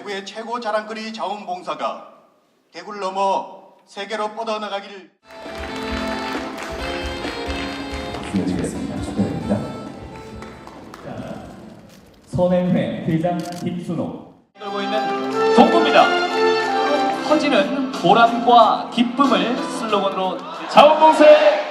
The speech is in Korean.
대구의 최고 자랑거리 자원봉사가 대구를 넘어 세계로 뻗어나가기를 이어지겠습니다. 축하드립니다. 선행회 회장 김순호 들고 있는 동구입니다. 커지는 보람과 기쁨을 슬로건으로 자원봉사의